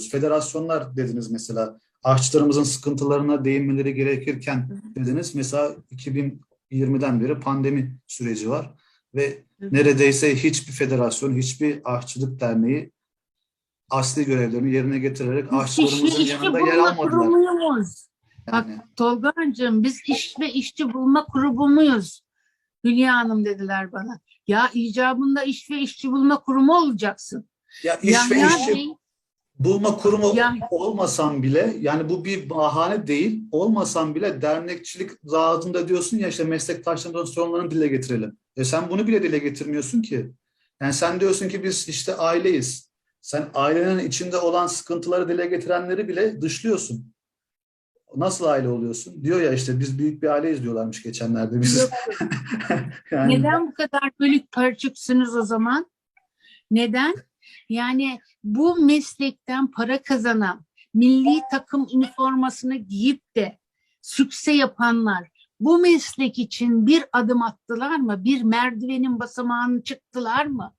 Federasyonlar dediniz mesela. Aşçılarımızın sıkıntılarına değinmeleri gerekirken dediniz. Mesela 2020'den beri pandemi süreci var ve neredeyse hiçbir federasyon, hiçbir aşçılık derneği asli görevlerini yerine getirerek aşçılarımızın işçi, işçi yanında yer bulma almadılar. kurumuyuz. Bak Yani, Tolga'cığım biz iş ve işçi bulma kurumu muyuz? Hülya Hanım dediler bana. Ya icabında iş ve işçi bulma kurumu olacaksın. ya iş ve Yahya işçi Bey, bulma kurumu Ya- olmasam bile yani bu bir bahane değil. Olmasam bile dernekçilik adında diyorsun ya işte meslektaşlarımızın sorunlarını dile getirelim. E sen bunu bile dile getirmiyorsun ki. Yani sen diyorsun ki biz işte aileyiz. Sen ailenin içinde olan sıkıntıları dile getirenleri bile dışlıyorsun. Nasıl aile oluyorsun? Diyor ya işte biz büyük bir aileyiz diyorlarmış geçenlerde biz. Yani- Neden bu kadar bölük pörçüksünüz o zaman? Neden? Yani bu meslekten para kazanan, milli takım üniformasını giyip de sükse yapanlar bu meslek için bir adım attılar mı? Bir merdivenin basamağını çıktılar mı?